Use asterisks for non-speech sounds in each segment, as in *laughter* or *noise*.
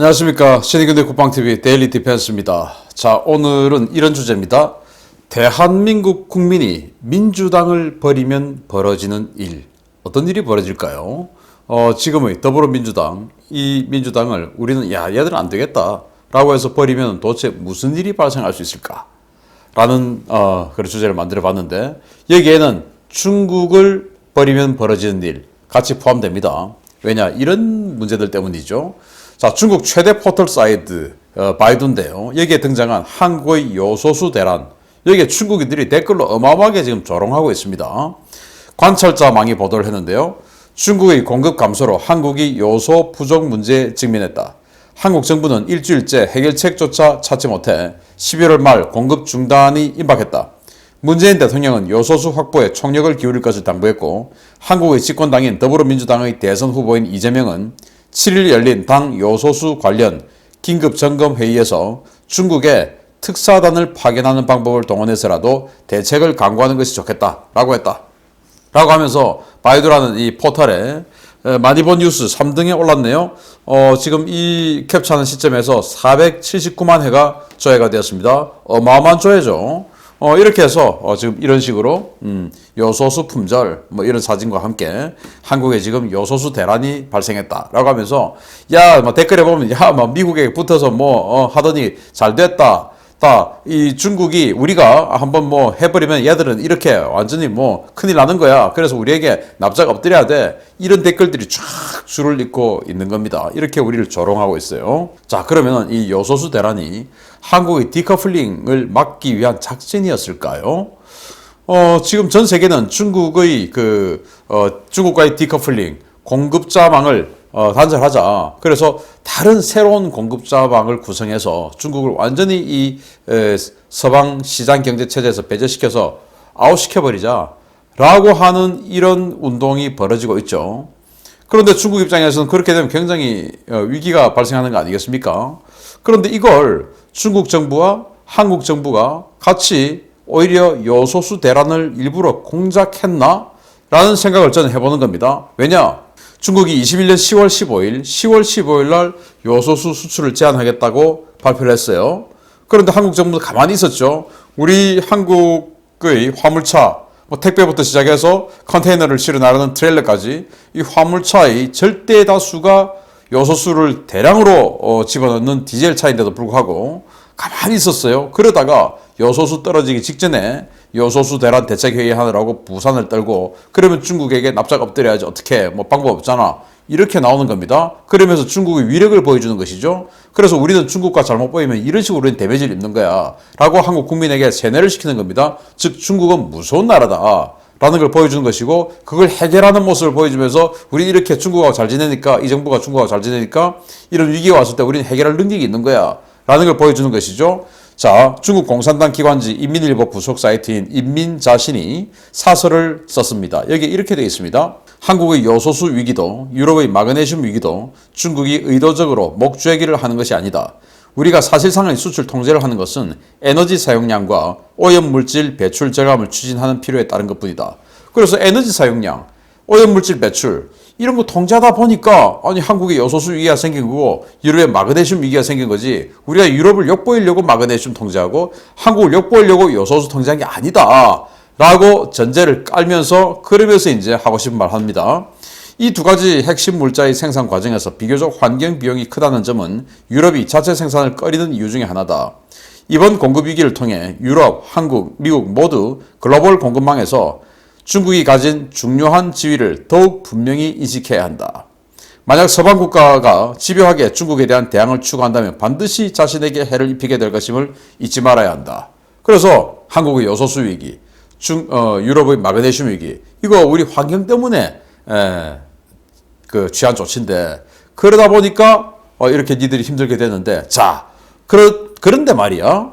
안녕하십니까. 신의근대 국방TV 데일리 디펜스입니다. 자, 오늘은 이런 주제입니다. 대한민국 국민이 민주당을 버리면 벌어지는 일. 어떤 일이 벌어질까요? 어, 지금의 더불어민주당, 이 민주당을 우리는 야, 얘들은 안 되겠다. 라고 해서 버리면 도대체 무슨 일이 발생할 수 있을까? 라는, 어, 그런 주제를 만들어 봤는데, 여기에는 중국을 버리면 벌어지는 일 같이 포함됩니다. 왜냐? 이런 문제들 때문이죠. 자, 중국 최대 포털 사이트 어, 바이두인데요. 여기에 등장한 한국의 요소수 대란. 여기에 중국인들이 댓글로 어마어마하게 지금 조롱하고 있습니다. 관찰자망이 보도를 했는데요. 중국의 공급 감소로 한국이 요소 부족 문제에 직면했다. 한국 정부는 일주일째 해결책조차 찾지 못해 11월 말 공급 중단이 임박했다. 문재인 대통령은 요소수 확보에 총력을 기울일 것을 당부했고 한국의 집권당인 더불어민주당의 대선 후보인 이재명은 7일 열린 당 요소수 관련 긴급 점검 회의에서 중국에 특사단을 파견하는 방법을 동원해서라도 대책을 강구하는 것이 좋겠다라고 했다. 라고 하면서 바이두라는 이 포털에 에, 많이 본 뉴스 3등에 올랐네요. 어, 지금 이 캡처하는 시점에서 479만 회가 조회가 되었습니다. 어마어마한 조회죠. 어, 이렇게 해서 어, 지금 이런 식으로 음, 요소수 품절 뭐 이런 사진과 함께 한국에 지금 요소수 대란이 발생했다라고 하면서 야, 뭐 댓글에 보면 야, 뭐 미국에 붙어서 뭐 어, 하더니 잘 됐다. 다이 중국이 우리가 한번 뭐 해버리면 얘들은 이렇게 완전히 뭐 큰일 나는 거야. 그래서 우리에게 납작 엎드려야 돼. 이런 댓글들이 쫙 줄을 잇고 있는 겁니다. 이렇게 우리를 조롱하고 있어요. 자, 그러면 이 요소수 대란이 한국의 디커플링을 막기 위한 작전이었을까요? 어, 지금 전 세계는 중국의 그, 어, 중국과의 디커플링, 공급자망을 어, 단절하자. 그래서 다른 새로운 공급자망을 구성해서 중국을 완전히 이 에, 서방 시장 경제 체제에서 배제시켜서 아웃시켜버리자. 라고 하는 이런 운동이 벌어지고 있죠. 그런데 중국 입장에서는 그렇게 되면 굉장히 어, 위기가 발생하는 거 아니겠습니까? 그런데 이걸 중국 정부와 한국 정부가 같이 오히려 요소수 대란을 일부러 공작했나? 라는 생각을 저는 해보는 겁니다. 왜냐? 중국이 21년 10월 15일, 10월 15일 날 요소수 수출을 제한하겠다고 발표를 했어요. 그런데 한국 정부도 가만히 있었죠. 우리 한국의 화물차, 뭐 택배부터 시작해서 컨테이너를 실어 나르는 트레일러까지 이 화물차의 절대 다수가 요소수를 대량으로 어, 집어넣는 디젤 차인데도 불구하고 가만히 있었어요. 그러다가 요소수 떨어지기 직전에 요소수 대란 대책회의 하느라고 부산을 떨고 그러면 중국에게 납작 엎드려야지 어떻게 뭐 방법 없잖아. 이렇게 나오는 겁니다. 그러면서 중국의 위력을 보여주는 것이죠. 그래서 우리는 중국과 잘못 보이면 이런 식으로 우리는 데미지를 입는 거야. 라고 한국 국민에게 세뇌를 시키는 겁니다. 즉, 중국은 무서운 나라다. 라는 걸 보여주는 것이고, 그걸 해결하는 모습을 보여주면서, 우리 이렇게 중국하고 잘 지내니까, 이 정부가 중국하고 잘 지내니까, 이런 위기가 왔을 때 우리는 해결할 능력이 있는 거야. 라는 걸 보여주는 것이죠. 자, 중국 공산당 기관지 인민일보 부속 사이트인 인민 자신이 사설을 썼습니다. 여기 이렇게 되어 있습니다. 한국의 요소수 위기도 유럽의 마그네슘 위기도 중국이 의도적으로 목주의기를 하는 것이 아니다. 우리가 사실상의 수출 통제를 하는 것은 에너지 사용량과 오염물질 배출 저감을 추진하는 필요에 따른 것뿐이다. 그래서 에너지 사용량, 오염물질 배출 이런 거 통제하다 보니까 아니 한국에 요소수 위기가 생긴 거고 유럽에 마그네슘 위기가 생긴 거지 우리가 유럽을 욕보이려고 마그네슘 통제하고 한국을 욕보이려고 요소수 통제한 게 아니다 라고 전제를 깔면서 그러면서 이제 하고 싶은 말 합니다. 이 두 가지 핵심 물자의 생산 과정에서 비교적 환경 비용이 크다는 점은 유럽이 자체 생산을 꺼리는 이유 중에 하나다. 이번 공급 위기를 통해 유럽, 한국, 미국 모두 글로벌 공급망에서 중국이 가진 중요한 지위를 더욱 분명히 인식해야 한다. 만약 서방 국가가 집요하게 중국에 대한 대항을 추구한다면 반드시 자신에게 해를 입히게 될 것임을 잊지 말아야 한다. 그래서 한국의 요소수 위기, 중, 어, 유럽의 마그네슘 위기, 이거 우리 환경 때문에 에, 그 취한 조치인데 그러다 보니까 어, 이렇게 니들이 힘들게 되는데 자, 그러, 그런데 말이야.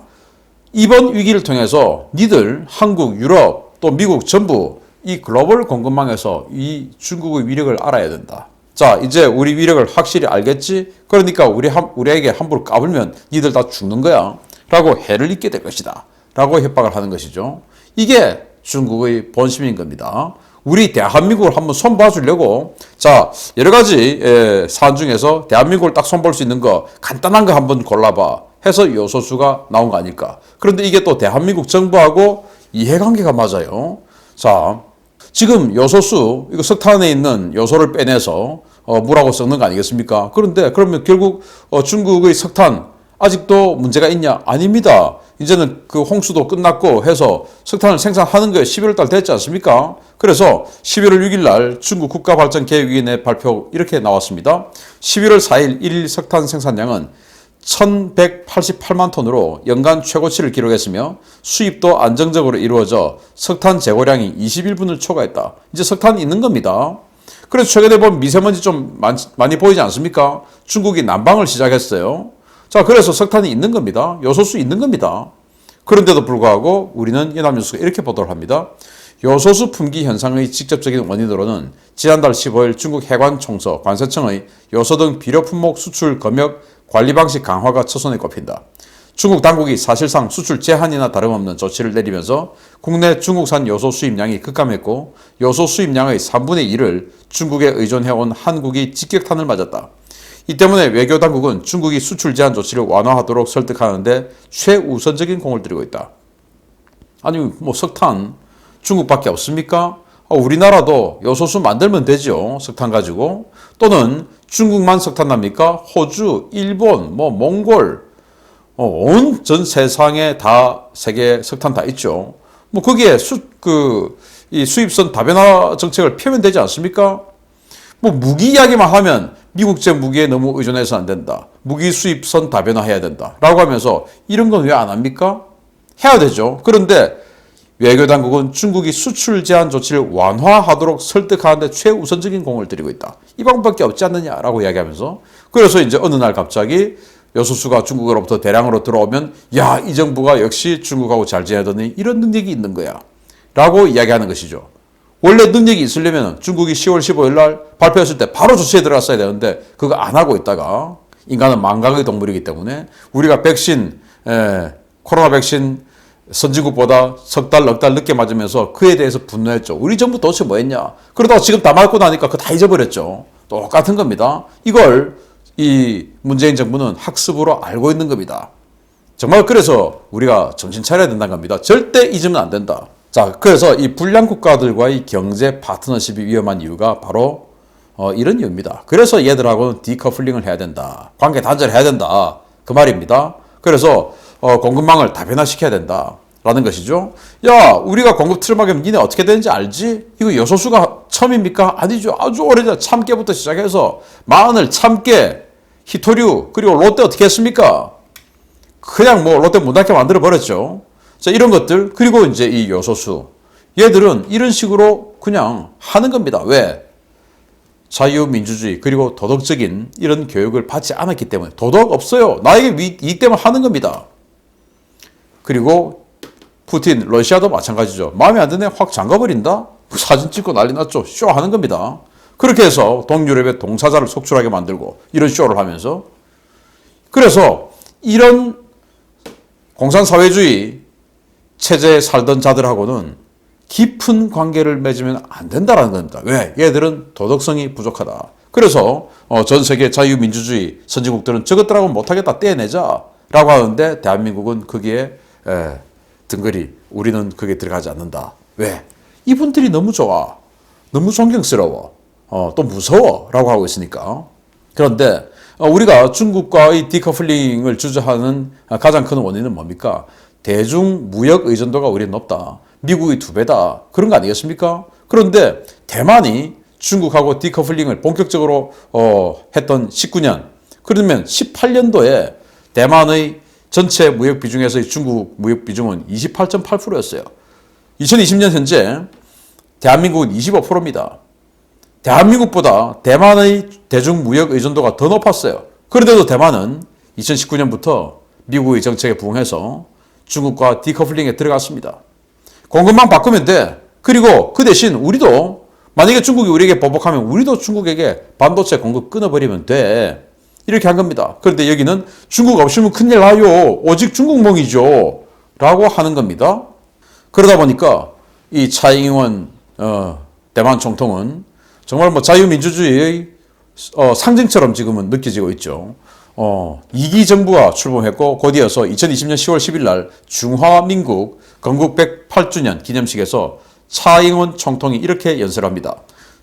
이번 위기를 통해서 니들 한국, 유럽 또 미국 전부 이 글로벌 공급망에서 이 중국의 위력을 알아야 된다. 자, 이제 우리 위력을 확실히 알겠지? 그러니까 우리 함, 우리에게 함부로 까불면 니들 다 죽는 거야. 라고 해를 입게 될 것이다. 라고 협박을 하는 것이죠. 이게 중국의 본심인 겁니다. 우리 대한민국을 한번 손봐 주려고. 자 여러 가지 에, 사안 중에서 대한민국을 딱 손볼 수 있는 거 간단한 거 한번 골라봐 해서 요소수가 나온 거 아닐까. 그런데 이게 또 대한민국 정부하고 이해관계가 맞아요. 자 지금 요소수 이거 석탄에 있는 요소를 빼내서 어, 물하고 섞는 거 아니겠습니까? 그런데 그러면 결국 어, 중국의 석탄 아직도 문제가 있냐 아닙니다 이제는 그 홍수도 끝났고 해서 석탄을 생산하는 거에 11월 달 됐지 않습니까? 그래서 11월 6일 날 중국 국가발전계획위원회 발표 이렇게 나왔습니다. 11월 4일 1일 석탄 생산량은 1188만 톤으로 연간 최고치를 기록했으며 수입도 안정적으로 이루어져 석탄 재고량이 21분을 초과했다. 이제 석탄이 있는 겁니다. 그래서 최근에 보면 미세먼지 좀 많, 많이 보이지 않습니까? 중국이 난방을 시작했어요. 자, 그래서 석탄이 있는 겁니다. 요소수 있는 겁니다. 그런데도 불구하고 우리는 연합뉴스가 이렇게 보도를 합니다. 요소수 품귀 현상의 직접적인 원인으로는 지난달 15일 중국 해관 총서 관세청의 요소 등 비료 품목 수출 검역 관리 방식 강화가 첫손에 꼽힌다. 중국 당국이 사실상 수출 제한이나 다름없는 조치를 내리면서 국내 중국산 요소 수입량이 급감했고 요소 수입량의 3분의 1을 중국에 의존해온 한국이 직격탄을 맞았다. 이 때문에 외교 당국은 중국이 수출 제한 조치를 완화하도록 설득하는데 최우선적인 공을 들이고 있다. 아니 뭐 석탄 중국밖에 없습니까? 아, 우리나라도 요소수 만들면 되죠. 석탄 가지고 또는 중국만 석탄 납니까? 호주, 일본, 뭐 몽골 어, 온전 세상에 다 세계 석탄 다 있죠. 뭐 거기에 수 그 이 수입선 다변화 정책을 펴면 되지 않습니까? 뭐 무기 이야기만 하면 미국제 무기에 너무 의존해서 안 된다. 무기 수입선 다변화해야 된다. 라고 하면서 이런 건 왜 안 합니까? 해야 되죠. 그런데 외교 당국은 중국이 수출 제한 조치를 완화하도록 설득하는데 최우선적인 공을 들이고 있다. 이 방법밖에 없지 않느냐라고 이야기하면서 그래서 이제 어느 날 갑자기 여소수가 중국으로부터 대량으로 들어오면 야, 이 정부가 역시 중국하고 잘 지내더니 이런 능력이 있는 거야. 라고 이야기하는 것이죠. 원래 능력이 있으려면 중국이 10월 15일 날 발표했을 때 바로 조치에 들어갔어야 되는데 그거 안 하고 있다가 인간은 망각의 동물이기 때문에 우리가 백신, 에, 코로나 백신 선진국보다 석 달, 넉 달 늦게 맞으면서 그에 대해서 분노했죠. 우리 정부 도대체 뭐 했냐? 그러다가 지금 다 맞고 나니까 그거 다 잊어버렸죠. 똑같은 겁니다. 이걸 이 문재인 정부는 학습으로 알고 있는 겁니다. 정말 그래서 우리가 정신 차려야 된다는 겁니다. 절대 잊으면 안 된다. 자, 그래서 이 불량 국가들과의 경제 파트너십이 위험한 이유가 바로 어, 이런 이유입니다. 그래서 얘들하고는 디커플링을 해야 된다. 관계 단절을 해야 된다. 그 말입니다. 그래서 어, 공급망을 다변화시켜야 된다. 라는 것이죠. 야, 우리가 공급 틀을 막으면 니네 어떻게 되는지 알지? 이거 여소수가 처음입니까? 아니죠. 아주 오래전 참깨부터 시작해서 마늘, 참깨, 히토류, 그리고 롯데 어떻게 했습니까? 그냥 뭐 롯데 문 닫게 만들어 버렸죠. 자, 이런 것들, 그리고 이제 이 요소수. 얘들은 이런 식으로 그냥 하는 겁니다. 왜? 자유민주주의, 그리고 도덕적인 이런 교육을 받지 않았기 때문에. 도덕 없어요. 나에게 이익 때문에 하는 겁니다. 그리고 푸틴, 러시아도 마찬가지죠. 마음에 안 드네? 확 잠가버린다? *laughs* 사진 찍고 난리 났죠. 쇼 하는 겁니다. 그렇게 해서 동유럽의 동사자를 속출하게 만들고 이런 쇼를 하면서 그래서 이런 공산사회주의 체제에 살던 자들하고는 깊은 관계를 맺으면 안 된다라는 겁니다. 왜? 얘들은 도덕성이 부족하다. 그래서 어, 전 세계 자유민주주의 선진국들은 저것들하고 못하겠다 떼내자라고 하는데 대한민국은 거기에 에, 등거리 우리는 거기에 들어가지 않는다. 왜? 이분들이 너무 좋아. 너무 존경스러워. 어, 또 무서워라고 하고 있으니까. 그런데 어, 우리가 중국과의 디커플링을 주저하는 가장 큰 원인은 뭡니까? 대중 무역 의존도가 우리 높다. 미국이 두 배다. 그런 거 아니겠습니까? 그런데 대만이 중국하고 디커플링을 본격적으로 어, 했던 19년. 그러면 18년도에 대만의 전체 무역 비중에서의 중국 무역 비중은 28.8%였어요. 2020년 현재 대한민국은 25%입니다. 대한민국보다 대만의 대중 무역 의존도가 더 높았어요. 그런데도 대만은 2019년부터 미국의 정책에 부응해서 중국과 디커플링에 들어갔습니다. 공급망 바꾸면 돼. 그리고 그 대신 우리도 만약에 중국이 우리에게 보복하면 우리도 중국에게 반도체 공급 끊어버리면 돼. 이렇게 한 겁니다. 그런데 여기는 중국 없으면 큰일 나요. 오직 중국몽이죠. 라고 하는 겁니다. 그러다 보니까 이 차잉원 어, 대만 총통은 정말 뭐 자유민주주의의 어, 상징처럼 지금은 느껴지고 있죠. 어, 이기 정부가 출범했고 곧이어서 2020년 10월 10일 날 중화민국 건국 108주년 기념식에서 차잉원 총통이 이렇게 연설합니다.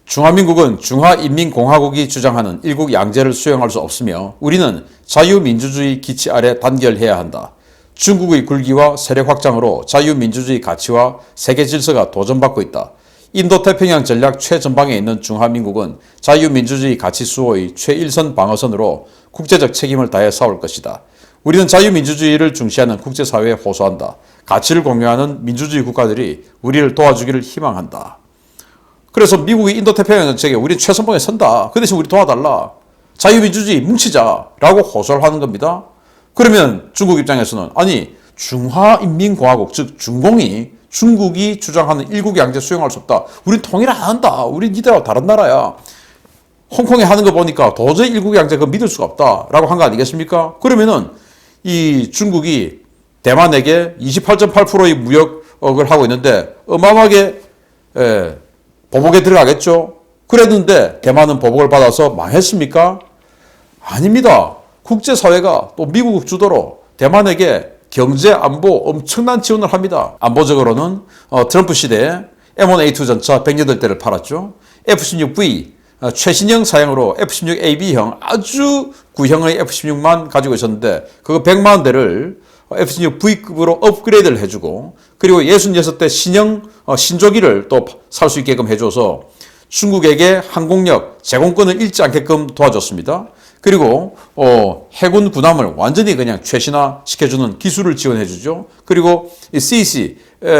중화민국은 중화인민공화국이 주장하는 일국 양제를 수용할 수 없으며 우리는 자유민주주의 기치 아래 단결해야 한다. 중국의 굴기와 세력 확장으로 자유민주주의 가치와 세계 질서가 도전받고 있다. 인도태평양 전략 최전방에 있는 중화민국은 자유민주주의 가치 수호의 최일선 방어선으로 국제적 책임을 다해 싸울 것이다. 우리는 자유민주주의를 중시하는 국제사회에 호소한다. 가치를 공유하는 민주주의 국가들이 우리를 도와주기를 희망한다. 그래서 미국이 인도태평양 정책에 우리 최선봉에 선다. 그 대신 우리 도와달라. 자유민주주의 뭉치자라고 호소를 하는 겁니다. 그러면 중국 입장에서는 아니 중화인민공화국 즉 중공이 중국이 주장하는 일국 양제 수용할 수 없다. 우린 통일 안 한다. 우리 니들하고 다른 나라야. 홍콩에 하는 거 보니까 도저히 일국 양제 그 믿을 수가 없다라고 한 거 아니겠습니까? 그러면은 이 중국이 대만에게 28.8%의 무역을 하고 있는데 어마어마하게 에, 보복에 들어가겠죠. 그랬는데 대만은 보복을 받아서 망했습니까? 아닙니다. 국제사회가 또 미국 주도로 대만에게 경제 안보 엄청난 지원을 합니다. 안보적으로는 어, 트럼프 시대에 M1A2 전차 108대를 팔았죠. F-16V 어, 최신형 사양으로 F-16AB형 아주 구형의 F-16만 가지고 있었는데 그거 100만 대를 F-16V급으로 업그레이드를 해주고 그리고 66대 신형 어, 신조기를 또 살 수 있게끔 해줘서 중국에게 항공력 제공권을 잃지 않게끔 도와줬습니다. 그리고 어, 해군 군함을 완전히 그냥 최신화 시켜주는 기술을 지원해주죠. 그리고 이 CC 에,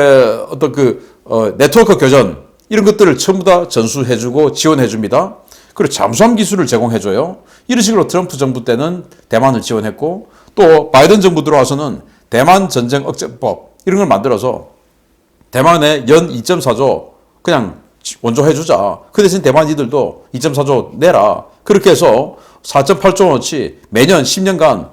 어떤 그 어, 네트워크 교전 이런 것들을 전부 다 전수해주고 지원해줍니다. 그리고 잠수함 기술을 제공해줘요. 이런 식으로 트럼프 정부 때는 대만을 지원했고 또 바이든 정부 들어와서는 대만 전쟁 억제법 이런 걸 만들어서 대만에 연 2.4조 그냥 원조해주자. 그 대신 대만이들도 2.4조 내라. 그렇게 해서 4.8조 원어치 매년 10년간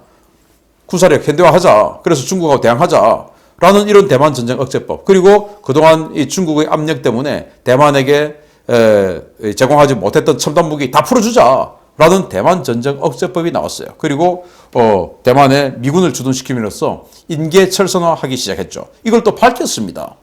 군사력 현대화하자. 그래서 중국하고 대항하자. 라는 이런 대만 전쟁 억제법. 그리고 그동안 이 중국의 압력 때문에 대만에게 에, 제공하지 못했던 첨단 무기 다 풀어주자. 라는 대만 전쟁 억제법이 나왔어요. 그리고 어, 대만에 미군을 주둔시킴으로써 인계 철선화하기 시작했죠. 이걸 또 밝혔습니다.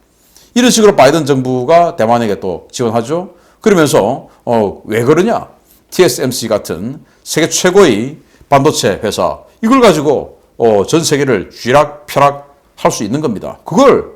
이런 식으로 바이든 정부가 대만에게 또 지원하죠. 그러면서 어, 왜 그러냐? TSMC 같은 세계 최고의 반도체 회사 이걸 가지고 어, 전 세계를 쥐락펴락 할 수 있는 겁니다. 그걸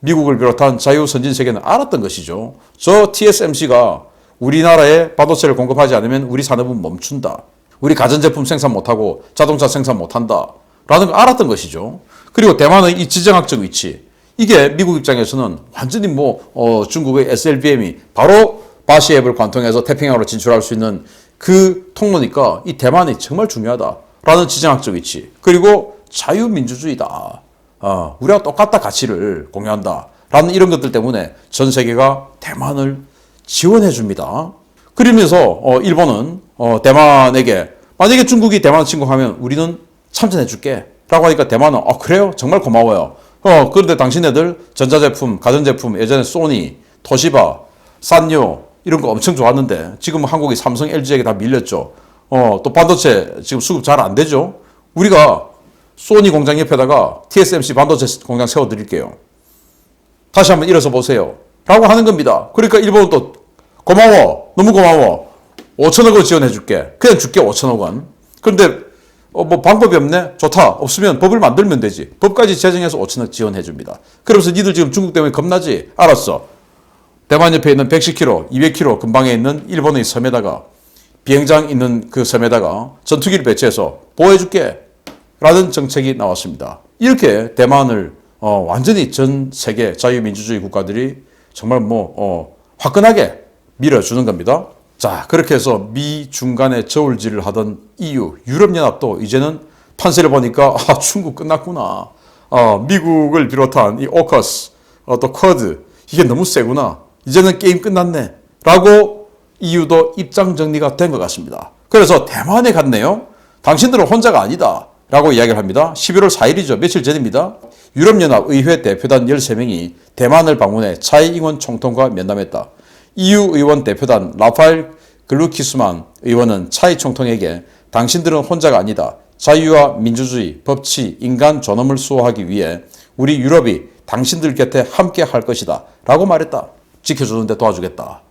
미국을 비롯한 자유 선진 세계는 알았던 것이죠. 저 TSMC가 우리나라에 반도체를 공급하지 않으면 우리 산업은 멈춘다. 우리 가전제품 생산 못하고 자동차 생산 못한다. 라는 걸 알았던 것이죠. 그리고 대만의 이 지정학적 위치. 이게 미국 입장에서는 완전히 뭐, 어, 중국의 SLBM이 바로 바시앱을 관통해서 태평양으로 진출할 수 있는 그 통로니까 이 대만이 정말 중요하다라는 지정학적 위치. 그리고 자유민주주의다. 어, 우리가 똑같다 가치를 공유한다. 라는 이런 것들 때문에 전 세계가 대만을 지원해 줍니다. 그러면서 어, 일본은 어, 대만에게 만약에 중국이 대만 침공하면 우리는 참전해 줄게. 라고 하니까 대만은 아 그래요? 정말 고마워요. 어 그런데 당신네들 전자제품, 가전제품 예전에 소니, 토시바, 산요 이런 거 엄청 좋았는데 지금 한국이 삼성, LG에게 다 밀렸죠. 어 또 반도체 지금 수급 잘 안 되죠. 우리가 소니 공장 옆에다가 TSMC 반도체 공장 세워 드릴게요. 다시 한번 일어서 보세요. 라고 하는 겁니다. 그러니까 일본은 또 고마워. 너무 고마워. 5천억 원 지원해 줄게. 그냥 줄게 5천억 원. 그런데 어, 뭐 방법이 없네? 좋다. 없으면 법을 만들면 되지. 법까지 제정해서 5천억 지원해 줍니다. 그러면서 니들 지금 중국 때문에 겁나지? 알았어. 대만 옆에 있는 110km, 200km 근방에 있는 일본의 섬에다가 비행장 있는 그 섬에다가 전투기를 배치해서 보호해줄게. 라는 정책이 나왔습니다. 이렇게 대만을 어, 완전히 전 세계 자유민주주의 국가들이 정말 뭐 어, 화끈하게 밀어주는 겁니다. 자 그렇게 해서 미 중간에 저울질을 하던 EU 유럽연합도 이제는 판세를 보니까 아 중국 끝났구나. 어, 미국을 비롯한 이 오커스 어, 또 쿼드 이게 너무 세구나. 이제는 게임 끝났네. 라고 EU도 입장 정리가 된 것 같습니다. 그래서 대만에 갔네요. 당신들은 혼자가 아니다. 라고 이야기를 합니다. 11월 4일이죠. 며칠 전입니다. 유럽연합 의회 대표단 13명이 대만을 방문해 차이잉원 총통과 면담했다. EU 의원 대표단 라파엘 글루키스만 의원은 차이 총통에게 당신들은 혼자가 아니다. 자유와 민주주의, 법치, 인간 존엄을 수호하기 위해 우리 유럽이 당신들 곁에 함께 할 것이다. 라고 말했다. 지켜주는데 도와주겠다.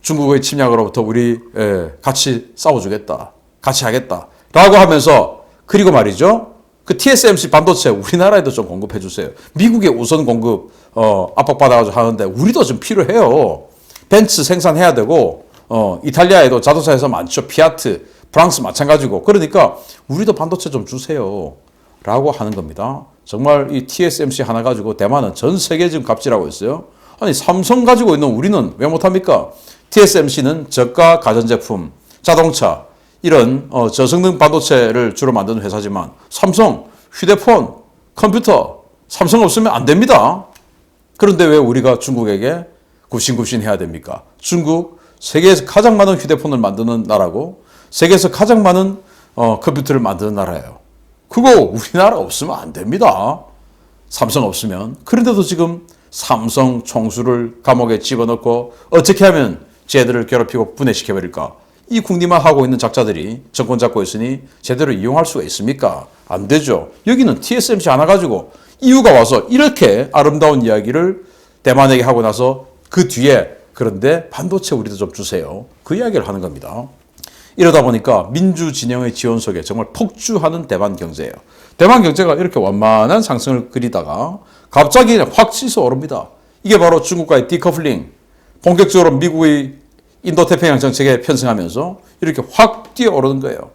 중국의 침략으로부터 우리 예, 같이 싸워주겠다. 같이 하겠다. 라고 하면서 그리고 말이죠. 그 TSMC 반도체 우리나라에도 좀 공급해 주세요. 미국의 우선 공급 어, 압박받아가지고 하는데 우리도 좀 필요해요. 벤츠 생산해야 되고 어, 이탈리아에도 자동차 회사 많죠. 피아트, 프랑스 마찬가지고. 그러니까 우리도 반도체 좀 주세요. 라고 하는 겁니다. 정말 이 TSMC 하나 가지고 대만은 전 세계 지금 갑질하고 있어요. 아니 삼성 가지고 있는 우리는 왜 못합니까? TSMC는 저가 가전제품, 자동차 이런 어, 저성능 반도체를 주로 만드는 회사지만 삼성 휴대폰, 컴퓨터 삼성 없으면 안 됩니다. 그런데 왜 우리가 중국에게 굽신굽신 해야 됩니까? 중국 세계에서 가장 많은 휴대폰을 만드는 나라고 세계에서 가장 많은 어, 컴퓨터를 만드는 나라예요. 그거 우리나라 없으면 안 됩니다. 삼성 없으면. 그런데도 지금 삼성 총수를 감옥에 집어넣고 어떻게 하면 쟤들을 괴롭히고 분해시켜버릴까? 이 궁리만 하고 있는 작자들이 정권 잡고 있으니 제대로 이용할 수가 있습니까? 안 되죠. 여기는 TSMC 하나 가지고 이유가 와서 이렇게 아름다운 이야기를 대만에게 하고 나서 그 뒤에 그런데 반도체 우리도 좀 주세요. 그 이야기를 하는 겁니다. 이러다 보니까 민주 진영의 지원 속에 정말 폭주하는 대만 경제예요. 대만 경제가 이렇게 완만한 상승을 그리다가 갑자기 확 치솟아 오릅니다. 이게 바로 중국과의 디커플링, 본격적으로 미국의 인도 태평양 정책에 편승하면서 이렇게 확 뛰어오르는 거예요.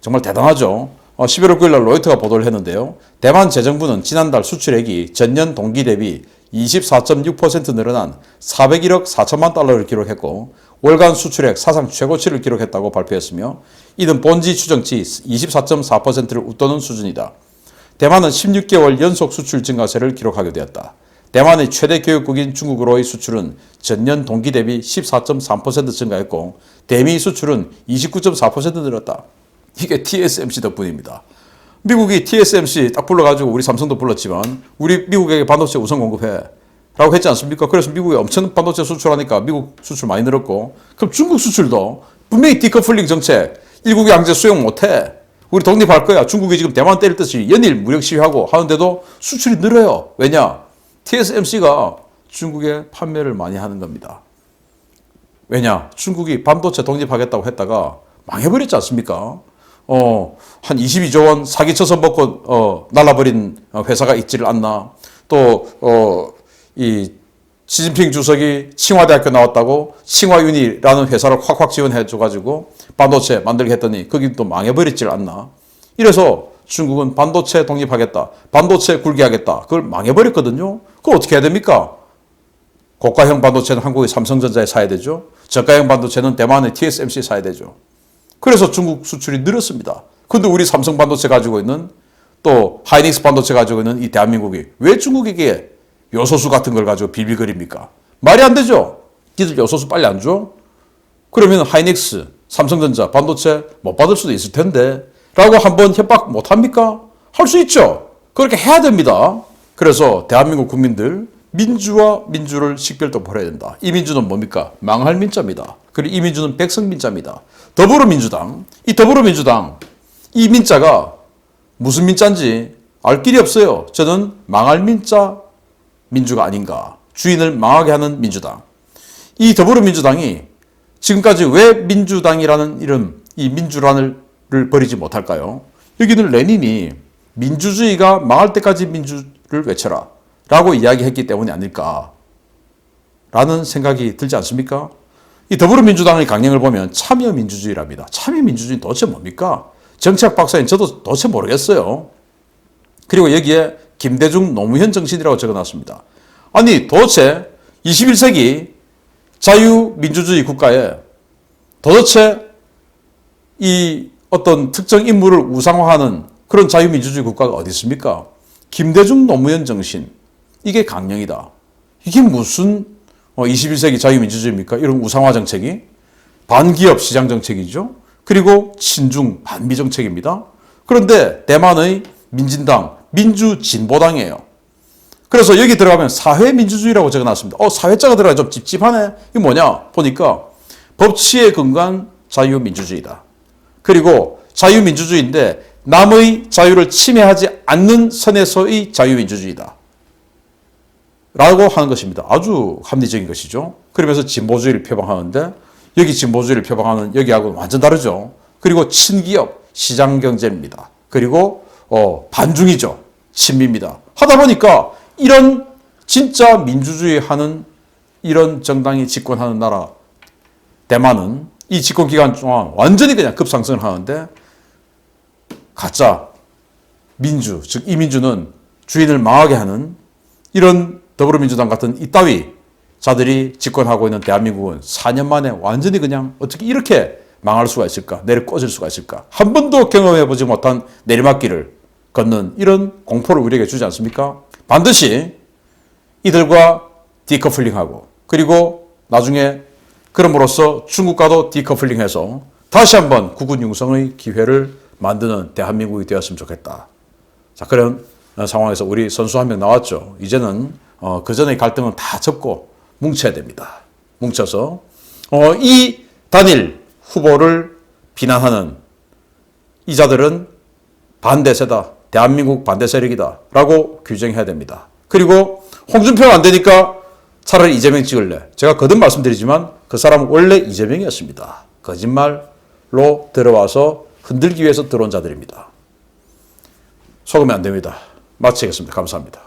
정말 대단하죠. 어, 11월 9일 날 로이터가 보도를 했는데요. 대만 재정부는 지난달 수출액이 전년 동기 대비 24.6% 늘어난 401억 4천만 달러를 기록했고 월간 수출액 사상 최고치를 기록했다고 발표했으며 이는 본지 추정치 24.4%를 웃도는 수준이다. 대만은 16개월 연속 수출 증가세를 기록하게 되었다. 대만의 최대 교육국인 중국으로의 수출은 전년 동기 대비 14.3% 증가했고 대미 수출은 29.4% 늘었다. 이게 TSMC 덕분입니다. 미국이 TSMC 딱 불러가지고 우리 삼성도 불렀지만 우리 미국에게 반도체 우선 공급해 라고 했지 않습니까? 그래서 미국에 엄청 반도체 수출하니까 미국 수출 많이 늘었고 그럼 중국 수출도 분명히 디커플링 정책 일국의 양제 수용 못해 우리 독립할 거야 중국이 지금 대만 때릴 듯이 연일 무력 시위하고 하는데도 수출이 늘어요 왜냐 TSMC가 중국에 판매를 많이 하는 겁니다 왜냐 중국이 반도체 독립하겠다고 했다가 망해버렸지 않습니까? 어, 한 22조 원 사기쳐서 먹고, 어, 날라버린 회사가 있지를 않나. 또, 어, 이, 시진핑 주석이 칭화대학교 나왔다고 칭화윤이라는 회사를 확확 지원해줘가지고 반도체 만들게 했더니 거기 또 망해버렸지를 않나. 이래서 중국은 반도체 독립하겠다. 반도체 굴게 하겠다. 그걸 망해버렸거든요. 그걸 어떻게 해야 됩니까? 고가형 반도체는 한국의 삼성전자에 사야 되죠. 저가형 반도체는 대만의 TSMC에 사야 되죠. 그래서 중국 수출이 늘었습니다. 근데 우리 삼성 반도체 가지고 있는 또 하이닉스 반도체 가지고 있는 이 대한민국이 왜 중국에게 요소수 같은 걸 가지고 빌빌거립니까? 말이 안 되죠. 니들 요소수 빨리 안 줘? 그러면 하이닉스, 삼성전자 반도체 못 받을 수도 있을 텐데 라고 한번 협박 못 합니까? 할 수 있죠. 그렇게 해야 됩니다. 그래서 대한민국 국민들 민주와 민주를 식별도 벌여야 된다. 이 민주는 뭡니까? 망할 민자입니다. 그리고 이 민주는 백성 민자입니다. 더불어민주당, 이 더불어민주당, 이 민자가 무슨 민자인지 알 길이 없어요. 저는 망할 민자 민주가 아닌가. 주인을 망하게 하는 민주당. 이 더불어민주당이 지금까지 왜 민주당이라는 이름, 이 민주란을 버리지 못할까요? 여기는 레닌이 민주주의가 망할 때까지 민주를 외쳐라. 라고 이야기했기 때문이 아닐까. 라는 생각이 들지 않습니까? 이 더불어민주당의 강령을 보면 참여민주주의랍니다. 참여민주주의 도대체 뭡니까? 정치학 박사인 저도 도대체 모르겠어요. 그리고 여기에 김대중 노무현 정신이라고 적어놨습니다. 아니 도대체 21세기 자유민주주의 국가에 도대체 이 어떤 특정 인물을 우상화하는 그런 자유민주주의 국가가 어디 있습니까? 김대중 노무현 정신 이게 강령이다. 이게 무슨 21세기 자유민주주의입니까? 이런 우상화 정책이 반기업 시장 정책이죠. 그리고 친중 반미 정책입니다. 그런데 대만의 민진당 민주진보당이에요. 그래서 여기 들어가면 사회민주주의라고 적어놨습니다. 어, 사회자가 들어가 좀 찝찝하네. 이게 뭐냐? 보니까 법치에 근거한 자유민주주의다. 그리고 자유민주주의인데 남의 자유를 침해하지 않는 선에서의 자유민주주의다. 라고 하는 것입니다. 아주 합리적인 것이죠. 그러면서 진보주의를 표방하는데 여기 진보주의를 표방하는 여기하고는 완전 다르죠. 그리고 친기업, 시장경제입니다. 그리고 어, 반중이죠. 친미입니다. 하다 보니까 이런 진짜 민주주의 하는 이런 정당이 집권하는 나라 대만은 이 집권 기간 동안 완전히 그냥 급상승을 하는데 가짜 민주, 즉 이민주는 주인을 망하게 하는 이런 더불어민주당 같은 이따위 자들이 집권하고 있는 대한민국은 4년 만에 완전히 그냥 어떻게 이렇게 망할 수가 있을까? 내려 꽂을 수가 있을까? 한 번도 경험해 보지 못한 내리막길을 걷는 이런 공포를 우리에게 주지 않습니까? 반드시 이들과 디커플링하고 그리고 나중에 그럼으로써 중국과도 디커플링해서 다시 한번 국군 융성의 기회를 만드는 대한민국이 되었으면 좋겠다. 자, 그런 어, 상황에서 우리 선수 한 명 나왔죠. 이제는 어, 그 전의 갈등은 다 접고 뭉쳐야 됩니다. 뭉쳐서 어, 이 단일 후보를 비난하는 이 자들은 반대세다. 대한민국 반대 세력이다. 라고 규정해야 됩니다. 그리고 홍준표가 안 되니까 차라리 이재명 찍을래. 제가 거듭 말씀드리지만 그 사람은 원래 이재명이었습니다. 거짓말로 들어와서 흔들기 위해서 들어온 자들입니다. 속으면 안 됩니다. 마치겠습니다. 감사합니다.